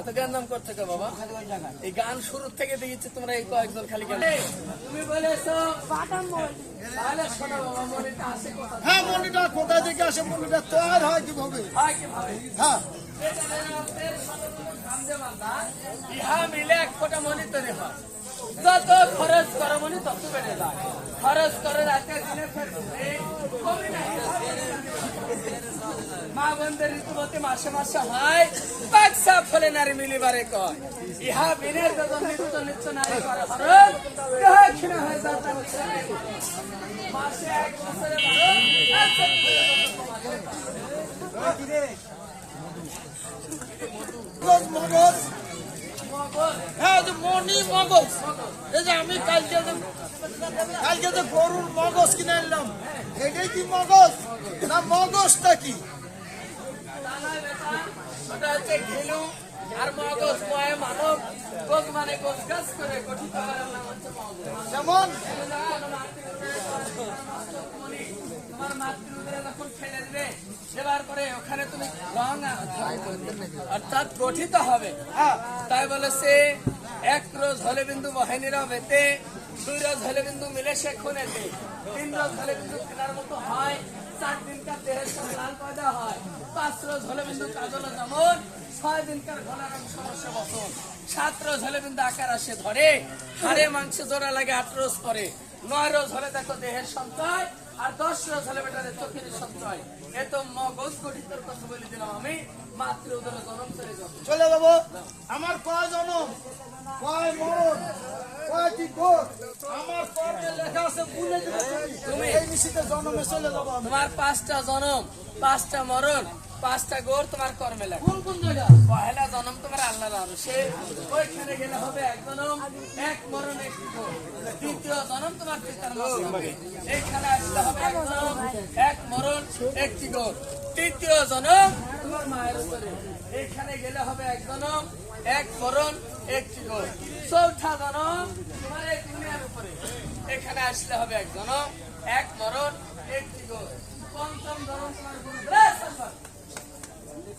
এত জ্ঞান নাম করতে বাবা। এই গান শুরু থেকে দেখেছি তোমরা এই কয়েকজন খালি গান। তুমি বলেছ হ্যাঁ মনিটা কোথায় থেকে আসে? মনিটা তৈরি হয় কীভাবে? হ্যাঁ ইহা মিলে এক ফোটা মনি তৈরি হয়। যত খরচ করো মনি তত বেড়ে যায়। খরচ করে রাতে দিনে ফের কমে নাই। মা বন্ধের ঋতুমতি মাসে মাসে হয় বাক্সা ফলে নারী মিলিবারে কয়। ইহা বিনের বেদন নিত্য নিত্য নারী মাসে মগজ হ্যাঁ মনি এই যে আমি কালকে কালকে যে গরুর মগজ কিনে আনলাম, এটাই কি মগজ? না মগজটা কি? ওটা হচ্ছে ঘিলু আর মগজ ময়ে মানব গোজ মানে গোজ গাছ করে গঠিত করার নাম হচ্ছে মগজ যেমন? তোমার মাতৃউদরে যখন ফেলে দিবে দেবার পরে ওখানে তুমি রং অর্থাৎ গঠিত হবে। হ্যাঁ। তাই বলেছে এক রোজ হলে বিন্দু বাহিনীরা বেতে দুই রোজ হলে বিন্দু মিলে সে খুনেতে। তিন রোজ হলে বিন্দু কেনার মতো হয়। দেহের পয়দা হয়। পাঁচ রোজ যেমন ছয় ঘোলা সমস্যা সাত রোজ হলে আকার আসে ধরে। হাড়ে মাংস জোড়া লাগে আট রোজ পরে। নয় রোজ হলে দেখো দেহের সঞ্চয় আর দশ ছেলে হলে বেটারে চোখের সঞ্চয় এ তো মগজ গঠিতর কথা বলে দিলাম আমি মাতৃ উদরে জনম চলে যাব। চলে যাব? আমার কয় জনম? কয় মরণ কয় কি আমার কর্মে লেখা আছে ভুলে তুমি। এই নিশিতে জন্মে চলে যাব তোমার পাঁচটা জনম পাঁচটা মরণ পাঁচটা গোর তোমার কর্মে লাগে কোন কোন জায়গা? পহেলা জনম তোমার আল্লাহ সে ওইখানে গেলে হবে এক জনম এক মরণ এক দ্বিতীয় জনম তোমার পিতার এইখানে আসলে হবে এক জনম এক মরণ একটি গোর। তৃতীয় জনম তোমার মায়ের উপরে। এইখানে গেলে হবে এক জনম এক মরণ একটি গোর। চৌথা জনম তোমার এই দুনিয়ার উপরে। এখানে আসলে হবে এক জনম এক মরণ একটি গোর। পঞ্চম জনম তোমার গুরু এই সালমান। পঞ্চম জনম তোমার গুরু দ্বারে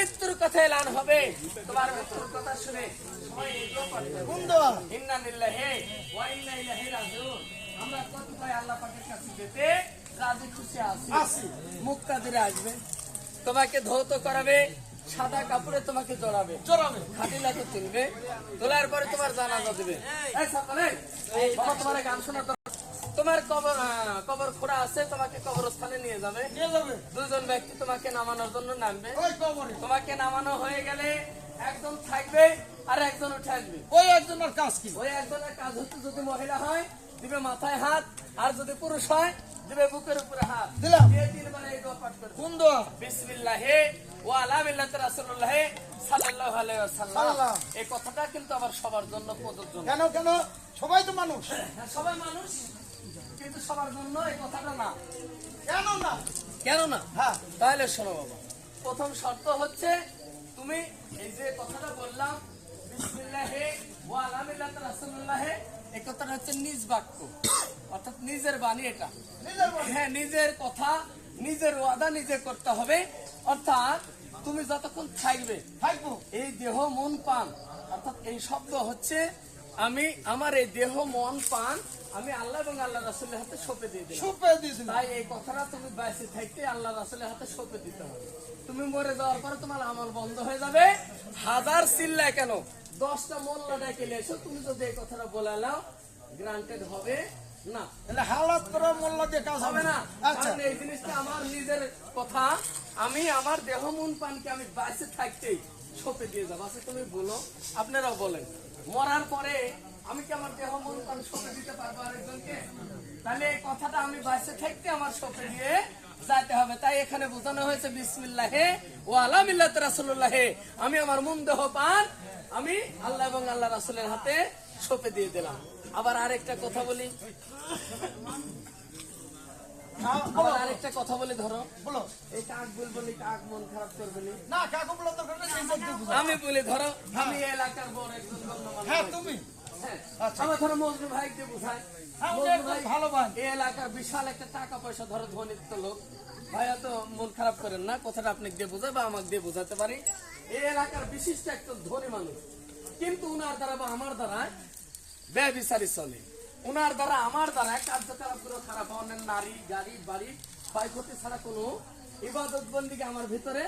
মৃত্যুর কথা এলান হবে। তোমার মৃত্যুর কথা শুনে সবাই এগুলো করতে হবে। কোন দেওয়া ইন্না লিল্লাহি ওয়া ইন্না ইলাইহি রাজিউন। আমরা কতিপয় আল্লাহ পাকের কাছে যেতে রাজি খুশি আছি। আছি। মুক্তাদিরে আসবে। তোমাকে ধৌত করাবে সাদা কাপড়ে তোমাকে জড়াবে। চড়াবে খাটিলাকে তুলবে তোলার পরে তোমার জানাজা দিবে। এই সকালে বাবা তোমার গান শোনা তো- তোমার কবর কবর খোড়া আছে তোমাকে কবরস্থানে নিয়ে যাবে। নিয়ে যাবে। দুজন ব্যক্তি তোমাকে নামানোর জন্য নামবে। তোমাকে নামানো হয়ে গেলে একজন থাকবে আর একজন উঠে আসবে। ওই একজনের কাজ কি? ওই একজনের কাজ হচ্ছে যদি মহিলা হয় দিবে মাথায় হাত আর যদি পুরুষ হয় দিবে বুকের উপরে হাত। দিলাম। দিয়ে তিনবার এই দোয়া পাঠ করবে। কোন দেওয়া বিসমিল্লাহে ওয়া আলা মিল্লাতি রাসূলুল্লাহ সাল্লাল্লাহু আলাইহি ওয়াসাল্লাম। এই কথাটা কিন্তু আবার সবার জন্য প্রযোজ্য। কেন কেন? সবাই তো মানুষ। হ্যাঁ, সবাই মানুষ। কিন্তু সবার জন্য এই কথাটা না। কেন না? কেন না? হ্যাঁ। তাহলে শোনো বাবা। প্রথম শর্ত হচ্ছে তুমি এই যে কথাটা বললাম বিসমিল্লাহে ওয়া এই কথাটা হচ্ছে নিজ বাক্য। অর্থাৎ নিজের বাণী এটা। নিজের হ্যাঁ নিজের কথা নিজের ওয়াদা নিজে করতে হবে। অর্থাৎ তুমি যতক্ষণ থাকবে থাকব। এই দেহ মন পান অর্থাৎ এই শব্দ হচ্ছে আমি আমার এই দেহ মন পান আমি আল্লাহ এবং আল্লাহ রাসুলের হাতে সঁপে দিয়ে দিলাম। সুপে দিয়েছিল তাই এই কথাটা তুমি বেঁচে থাকতে আল্লাহ রাসুলের হাতে সঁপে দিতে হবে। তুমি মরে যাওয়ার পরে তোমার আমল বন্ধ হয়ে যাবে। হাজার চিল্লায় কেন? দশটা মোল্লা ডেকে এসো। তুমি যদি এই কথাটা বলে নাও গ্রান্টেড হবে। না। তাহলে হালাত করে মোল্লা দিয়ে কাজ হবে না। আচ্ছা। এই জিনিসটা আমার নিজের কথা। আমি আমার দেহ মন পানকে আমি বাঁচে থাকতেই সপে দিয়ে যাব। আচ্ছা তুমি বলো। আপনারাও বলেন। মরার পরে আমি কি আমার দেহ মন পান সপে দিতে পারব আরেকজনকে? তাহলে এই কথাটা আমি বাঁচে থাকতে আমার সপে দিয়ে যাইতে হবে। তাই এখানে বোঝানো হয়েছে, বিসমিল্লাহে ও আলা মিল্লাত রাসূলুল্লাহে, আমি আমার মন দেহ পান, আমি আল্লাহ এবং আল্লাহ রাসুলের হাতে সপে দিয়ে দিলাম। আবার আরেকটা কথা বলি। আরেকটা কথা বলি ধরো। বলো। এই কাক বলব কাক মন খারাপ করবে নি। না কাকু বলো দরকার নেই নিজের দিয়ে বুঝাও। আমি বলি ধরো আমি এলাকার বড় একজন গণ্যমান্য হ্যাঁ তুমি? হ্যাঁ, আচ্ছা। আমার ধরো মজনু ভাই দিয়ে বুঝায় হ্যাঁ, উনি মজনু একদম ভাই ভালো ভাই। এই এলাকার বিশাল একটা টাকা পয়সা ধরো ধনিত্ব লোক। ভাইয়া তো মন খারাপ করেন না কথাটা আপনি দিয়ে বোঝায় বা আমাকে দিয়ে বোঝাতে পারি। এই এলাকার বিশিষ্ট একজন ধনী মানুষ। কিন্তু উনার দ্বারা বা আমার দ্বারা ব্যয় বিচারি চলে। উনার দ্বারা, আমার দ্বারা কার্যকলাপগুলো খারাপ অনেক নারী, গাড়ি, বাড়ি, ক্ষয়ক্ষতি ছাড়া কোনো ইবাদত বন্দিকে আমার ভিতরে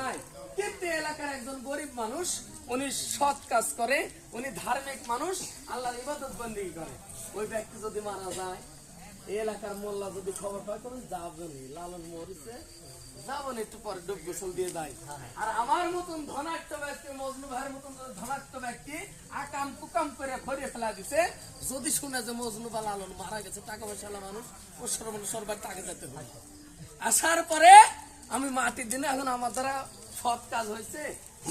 নাই। কিন্তু এলাকার একজন গরিব মানুষ, উনি সৎ কাজ করে, উনি ধার্মিক মানুষ, আল্লাহর ইবাদত বন্দি করে। ওই ব্যক্তি যদি মারা যায় এলাকার মোল্লা যদি খবর পায় তখন যাবনি লালন মরিছে যাবনি একটু পরে ডুব গোসল দিয়ে দেয় আর আমার মতন ধনাট্য ব্যক্তি, মজনু ভাইয়ের মতন ধনাট্য ব্যক্তি আকাম কুকাম করে খরিয়ে ফেলা দিছে। যদি শুনে যে মজনু বা লালন মারা গেছে, টাকা পয়সা মানুষ, ও সর্বন সরবার টাকা যেতে হবে। আসার পরে আমি মাটির দিনে এখন আমার দ্বারা সৎ কাজ হয়েছে।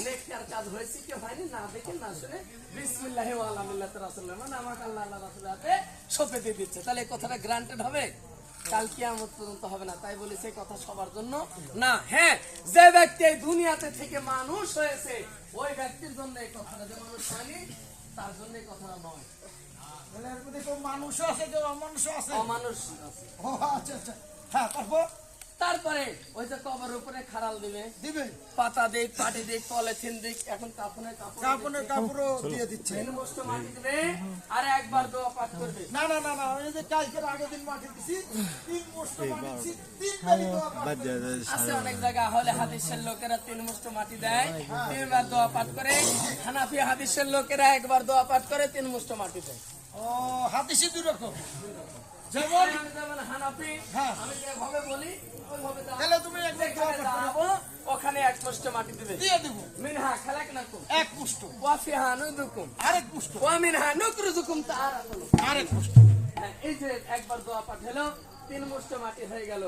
নেককার কাজ হয়েছে কি হয়নি না দেখে না শুনে। বিসমিল্লাহ আলহামদুলিল্লাহ রাসুল্লাহ মানে আমাকে আল্লাহ আল্লাহ রাসুল হাতে সপে দিয়ে দিচ্ছে। তাহলে এই কথাটা গ্রান্টেড হবে? কাল কিয়ামত পর্যন্ত হবে না। তাই বলি সেই কথা সবার জন্য। না হ্যাঁ যে ব্যক্তি এই দুনিয়াতে থেকে মানুষ হয়েছে ওই ব্যক্তির জন্য এই কথাটা যে মানুষ হয়নি তার জন্য এই কথাটা নয়। মানুষও আছে কেউ অমানুষও আছে? অমানুষ আছে। আচ্ছা আচ্ছা। হ্যাঁ তারপর? তারপরে ওই যে কবর উপরে খাড়াল দিবে। দিবে। পাতা দিক পাটি দিক পলিথিন দিক এখন কাপড়ের কাপড় কাপড়ের কাপড়ও দিয়ে দিচ্ছে। মাটি দিবে আর একবার দোয়া পাঠ করবে। না না না না এই যে কালকের আগের দিন মাটি দিছি তিন বস্তু মাটি দিছি তিন বাড়ি দোয়া পাঠ। আছে অনেক জায়গা হলে হাদিসের লোকেরা তিন মুষ্ট মাটি দেয়। তিনবার দোয়া পাঠ করে হানাফি হাদিসের লোকেরা একবার দোয়া পাঠ করে তিন মুষ্ট মাটি দেয়। ও হাতিসি দুই রকম। যেমন হ্যাঁ। আমি যেভাবে বলি তাহলে তুমি একবার দোয়া যেখানে পাঠ করো। দাঁড়াবো, ওখানে এক মুষ্ট মাটি দিবে। দিয়ে দিব। মিনহা খালাক নাকুম এক পুষ্ট। ওয়াফিহা নুদুকুম। আরেক পুষ্ট। ওয়া মিনহা নুকরুজুকুম তাআরাকুম আরেক পুষ্ট। হ্যাঁ, এই যে একবার দোয়া পাঠালো তিন মুষ্ট মাটি হয়ে গেল।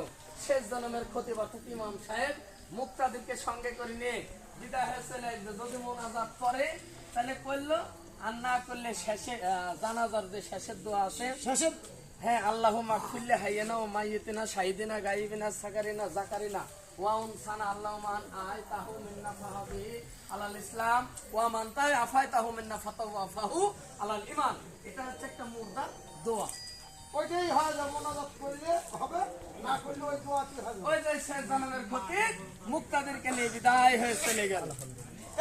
শেষ জন্মের ক্ষতি অর্থাৎ ইমাম সাহেব মুক্তাদেরকে সঙ্গে করে নিয়ে বিদায় হয়ে চলে যদি মোনাজাত করে তাহলে করল আর না করলে শেষে জানাজার যে শেষের দোয়া আছে শেষে হ্যাঁ আল্লাহ মাকফিল্লে হাইয়ানা ও মাইয়েতিনা শাহিদিনা গাইবিনা সাকারিনা জাকারিনা। ওয়াউন সানা আল্লাহ মান আয় তাহু মিন্না ফাহাবি আলাল ইসলাম। ওয়া মান তাই আফায় তাহু মিন্না ফাতাহু আফাহু আলাল ইমান এটা হচ্ছে একটা মুর্দা দোয়া। ওইটাই হয় করলে হবে না করলে ওই দোয়া কি হবে ওই যে শেষ জনমের ক্ষতি মুক্তাদেরকে নিয়ে বিদায় হয়ে চলে গেল।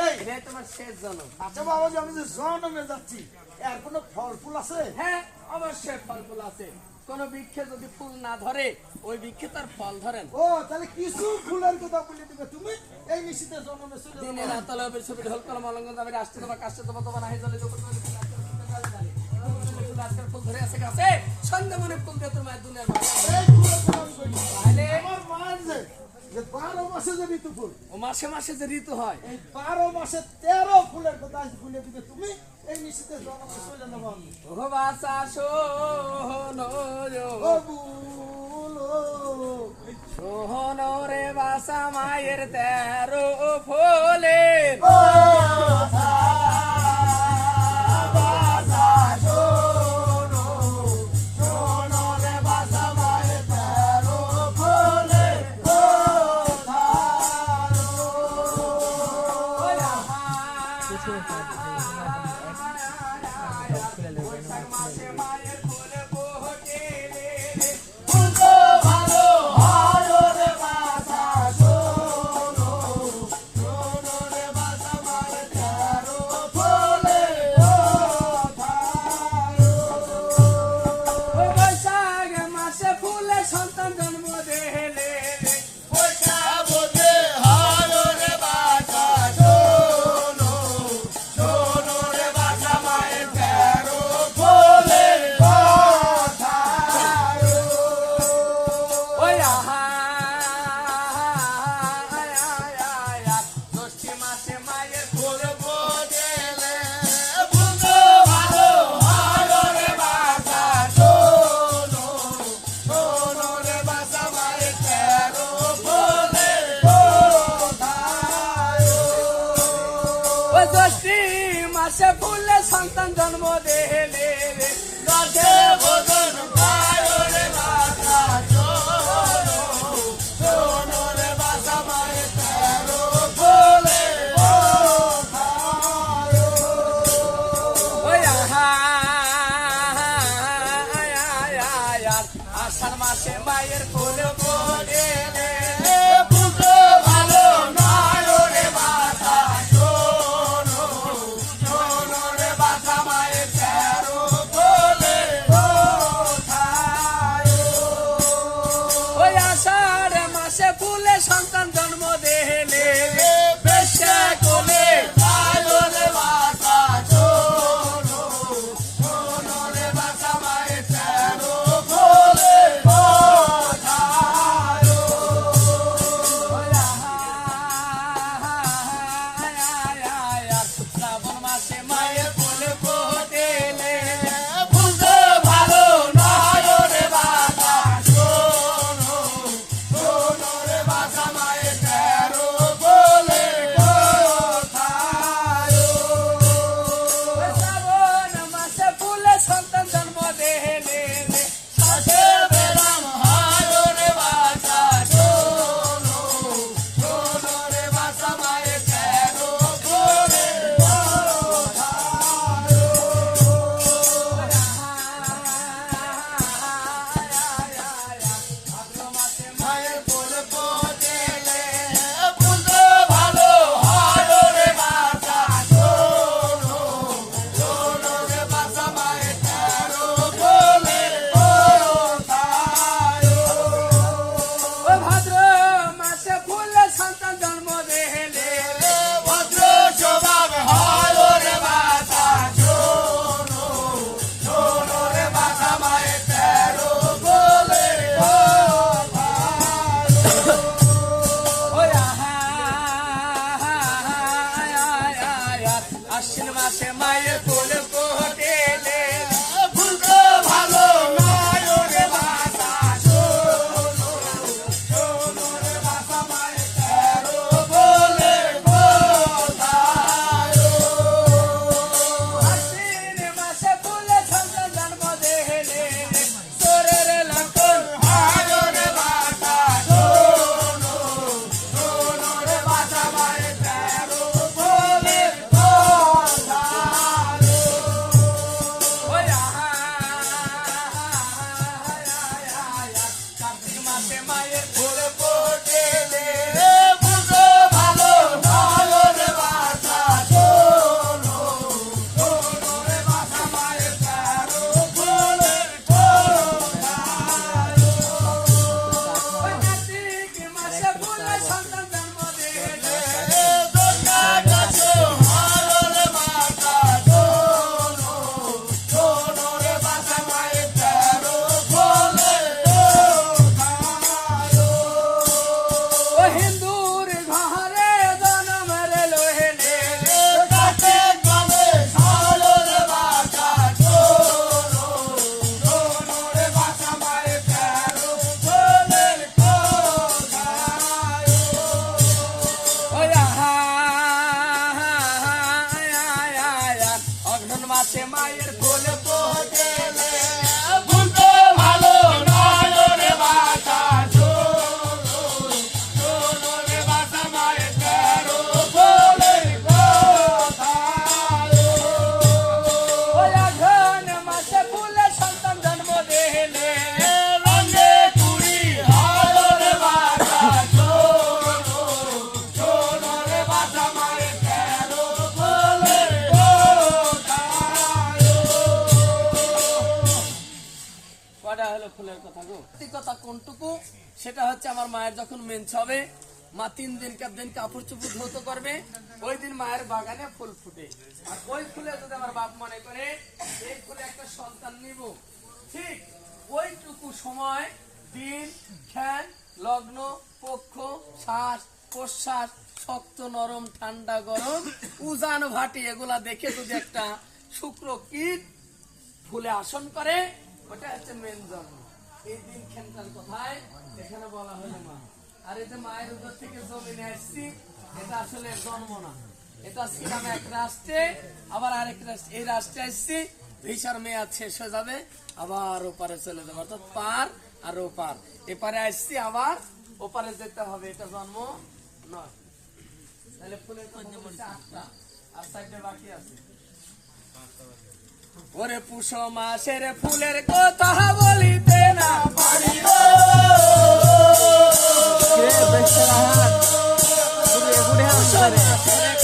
এই। তোমার শেষ জনম। আচ্ছা বাবা আমি যে জন্মে যাচ্ছি এর কোনো ফল ফুল আছে? হ্যাঁ। অবশ্যই ফল ফুল আছে। কোন বৃক্ষে যদি ফুল না ধরে ওই বৃক্ষে তার ফল ধরেন ও তাহলে কিছু ফুলের কথা বলে দিবে তুমি? এই নিশিতে জন্মে চলে। দিনে রাত তলে ছবি ঢোল কলম যাবে আসতে তোমার কাছে তোমার তোমার নাহি জলে যখন আজকাল ফুল ধরে আছে গাছে সন্ধ্যা মনে ফুল দিয়ে তোমার দুনিয়ার তাহলে আমার মায়ের যে বারো মাসে যে ঋতু ফুল। ও মাসে মাসে যে ঋতু হয়। এই বারো মাসে তেরো ফুলের কথা ফুলে দিতে তুমি এই চলে আমি ও বাসা সোহনো রে বাসা মায়ের তেরো ফোলের চেঞ্জ হবে মা তিন দিন কার দিন কাপড় চুপুর ধৌত করবে, ওই দিন মায়ের বাগানে ফুল ফুটে। আর ওই ফুলে যদি আমার বাপ মনে করে, এই ফুলে একটা সন্তান নিব। ঠিক ওইটুকু সময় দিন খ্যান লগ্ন, পক্ষ, শ্বাস, প্রশ্বাস, শক্ত, নরম, ঠান্ডা, গরম, উজান, ভাটি, এগুলা দেখে যদি একটা শুক্র কীট ফুলে আসন করে, ওটা হচ্ছে মেন জন্ম। এই দিন খেনটার কথায় এখানে বলা হলো মা। আর এই যে মায়ের উদর থেকে জমি এটা আসলে জন্ম না। এটা ছিলাম এক রাষ্ট্রে আবার আরেক রাষ্ট্রে এই রাষ্ট্রে আসছি ভিসার মেয়াদ শেষ হয়ে যাবে আবার ওপারে চলে যাবে। অর্থাৎ পার আর ওপার। এপারে আসছি আবার ওপারে যেতে হবে এটা জন্ম নয়। তাহলে ফুলের বাকি ওরে পুষ মাসের ফুলের কথা বলিতে না কথা বলতে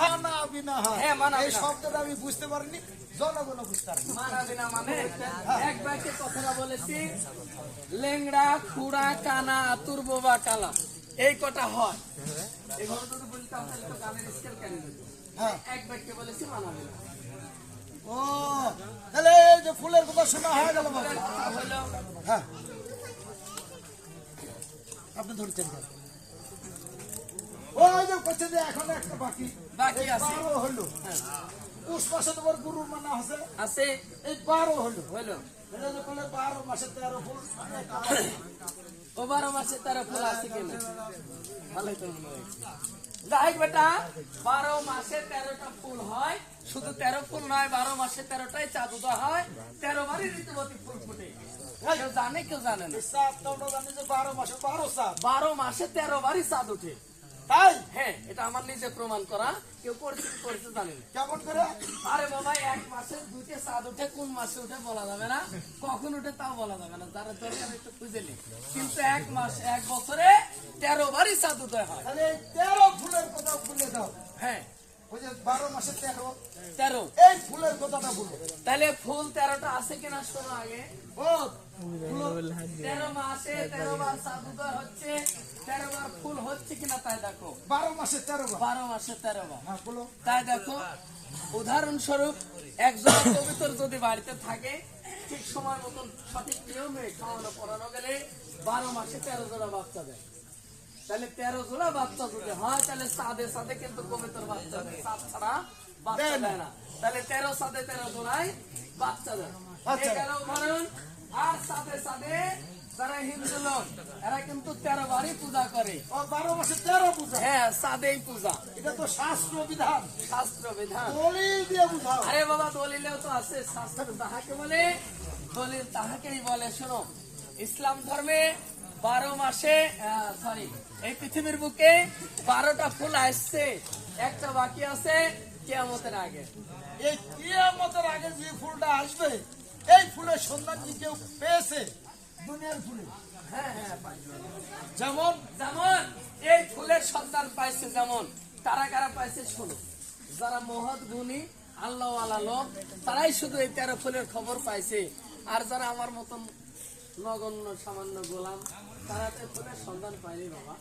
মানা বিনা হয়। হ্যাঁ, মানা এই শব্দটা আমি বুঝতে পারিনি জনগণ বুঝতে পারিনি। মানে এক বাক্যে কথাটা বলেছি লেংড়া খুড়া কানা আতুর বোবা কালা এই কটা হয়। এইভাবে যদি বলতাম তাহলে তো গানের স্কেল কেন হ্যাঁ। এক বাক্যে বলেছি ও তাহলে যে ফুলের কথা শোনা হয়ে গেল হ্যাঁ। আপনি ধরছেন? ওই যে করছে যে এখন একটা বাকি। বাকি আছে। হলো। হ্যাঁ, পুষ মাসে তোমার গুরু মানা আছে। আছে। এই বারো হলো। হলো। এটা যে বলে বারো মাসে তেরো ফুল ও বারো মাসে তেরো ফুল আছে কেন ভালোই তো হয়েছে। যাই বেটা বারো মাসে তেরোটা ফুল হয়। শুধু তেরো ফুল নয় বারো মাসে তেরোটাই চাঁদ উদয় হয়। তেরো বারই ঋতুবতী ফুল ফুটে। কেউ জানে কেউ জানে না। বারো মাসে বারো সাত বারো মাসে তেরো বারই চাঁদ উঠে তাই হ্যাঁ এটা আমার নিজে প্রমাণ করা। কেউ করছে করছে জানি না। কেমন করে? আরে বাবা এক মাসে দুইটা চাঁদ উঠে কোন মাসে উঠে বলা যাবে না? কখন উঠে তাও বলা যাবে না। যারা আমি একটু খুঁজে নি কিন্তু এক মাস এক বছরে তেরো বারই চাঁদ উদয় হয়। তাহলে তেরো ফুলের কথা বলে দাও। হ্যাঁ। বারো মাসে তেরো। তেরো? এই ফুলের কথাটা বলো। তাহলে ফুল তেরোটা আছে কিনা শোনো আগে। ও তেরো মাসে তেরো বার হচ্ছে তেরো বার ফুল হচ্ছে কিনা তাই দেখো। বারো মাসে তেরো বার। বারো মাসে তেরো বার। হ্যাঁ বলো। তাই দেখো উদাহরণস্বরূপ একজন কবিতর যদি বাড়িতে থাকে ঠিক সময় মতন সঠিক নিয়মে খাওয়ানো পড়ানো গেলে বারো মাসে তেরো জোড়া বাচ্চা দেয়। তাহলে তেরো জোড়া বাচ্চা যদি হয় তাহলে সাদে সাদে কিন্তু কবিতর বাচ্চা দেয়। সাত ছাড়া বাচ্চা দেয় না। তাহলে তেরো সাদে তেরো জোড়ায় বাচ্চা দেয়। এই গেল উদাহরণ আর সাথে সাথে যারা হিন্দু লোক এরা কিন্তু তেরো বারই পূজা করে। ও বারো মাসে তেরো পূজা? হ্যাঁ সাদেই পূজা। এটা তো শাস্ত্র বিধান। শাস্ত্র বিধান। দলিল দিয়ে বুঝাও। আরে বাবা দলিলেও তো আছে শাস্ত্র তাহাকে বলে দলিল তাহাকেই বলে। শোনো ইসলাম ধর্মে বারো মাসে সরি এই পৃথিবীর বুকে বারোটা ফুল আসছে। একটা বাকি আছে কেয়ামতের আগে। এই কেয়ামতের আগে যে ফুলটা আসবে এই ফুলের সন্ধান কি কেউ পেয়েছে? দুনিয়ার ফুলে। হ্যাঁ হ্যাঁ যেমন? যেমন এই ফুলের সন্ধান পাইছে যেমন তারা কারা পাইছে শোনো। যারা মহৎ গুণী আল্লাহ আল্লাহ লোক তারাই শুধু এই তেরো ফুলের খবর পাইছে। আর যারা আমার মতন নগণ্য সামান্য গোলাম তারা ফুলের সন্ধান পায়নি বাবা।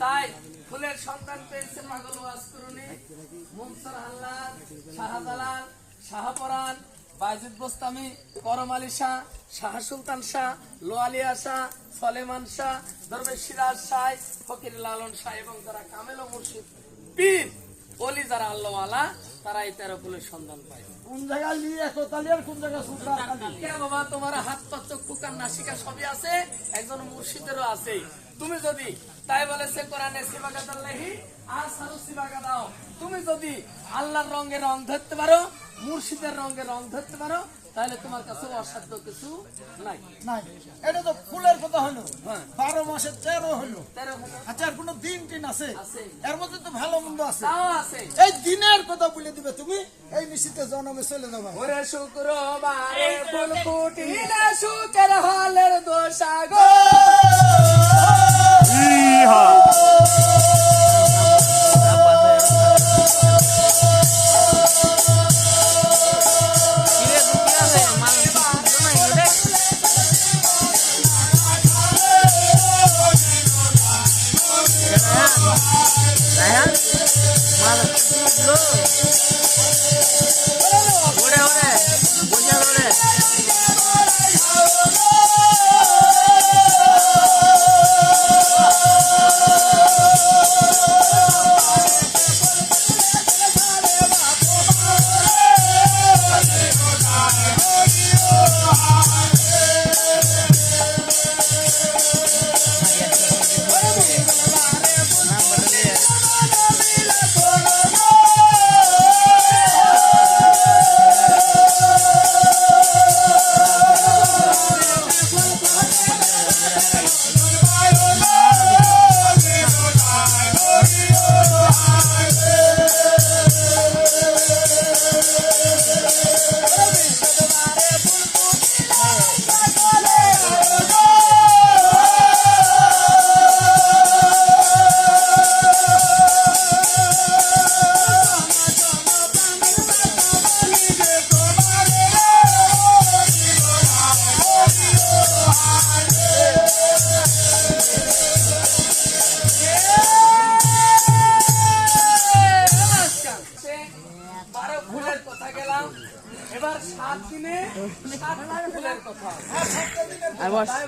তাই ফুলের সন্ধান পেয়েছে পাগল ওয়াজ করুনি মুমসর আল্লাহ শাহজালাল, শাহপরান বাইজিদ বোস্তামি, করম আলী শাহ শাহ সুলতান শাহ, লোয়ালিয়া শাহ, সলেমান শাহ, দরবেশ সিরাজ শাহ, ফকির লালন শাহ এবং যারা কামেল মুর্শিদ পীর। অলি যারা আল্লাহ আলা তারা এই তেরো কুলের সন্ধান পায়। কোন জায়গায় নিয়ে এসো তাহলে আর কোন জায়গায় সুন্দর বাবা তোমার হাত পা চক্ষু কান নাসিকা সবই আছে? একজন মুর্শিদেরও আছে। তুমি যদি তাই বলেছে কোরআনে সিবাগাত আল্লাহি আর সারু সিবাগাদাও। তুমি যদি আল্লাহর রঙে রং ধরতে পারো মুর্শিদের রঙে রং ধরতে পারো তাহলে তোমার কাছে অসাধ্য কিছু নাই। নাই। এটা তো ফুলের কথা হলো। হ্যাঁ। বারো মাসে তেরো হলো। আচ্ছা আর কোনো দিন টিন আছে? আছে। এর মধ্যে তো ভালো মন্দ আছে। এই দিনের কথা বলে দিবে তুমি। এই নিশিতে জন্মে চলে যাবে। ওরে শুক্রবারে ফুল ফুটিলে সুখের হালের দোষাগো। কিরে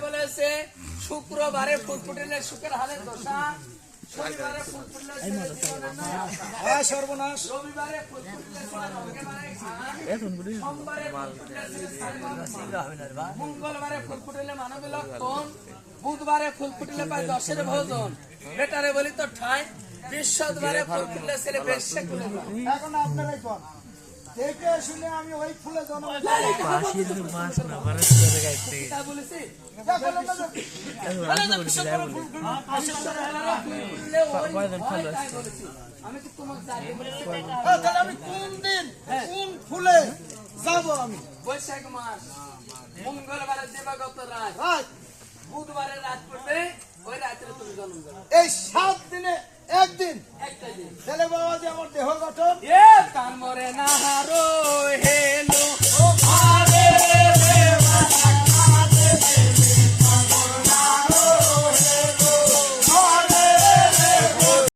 বলেছে শুক্রবারে হালের দশা শনিবারে। হ্যাঁ সর্বনাশ। রবিবারে ফুল ফুটলে। সোমবারে। মঙ্গলবারে মানব লক্ষণ। বুধবারে ফুল পায় দশের ভোজন। বেটারে বলি তো ঠাই। বৃহস্পতিবারে ফুল ফুটলে ছেলে বেশে। এখন আপনারাই দেখে শুনে আমি ওই ফুলে জন্ম তা আমি কি তোমাকে জানি হ্যাঁ, তাহলে আমি কোন দিন কোন ফুলে যাব আমি? বৈশাখ মাস। মঙ্গলবারে দেবাগত রাত। রাত বুধবারে রাত পড়বে এই সাত দিনে একদিন। ছেলে বাবা যে আমার দেহ গঠন।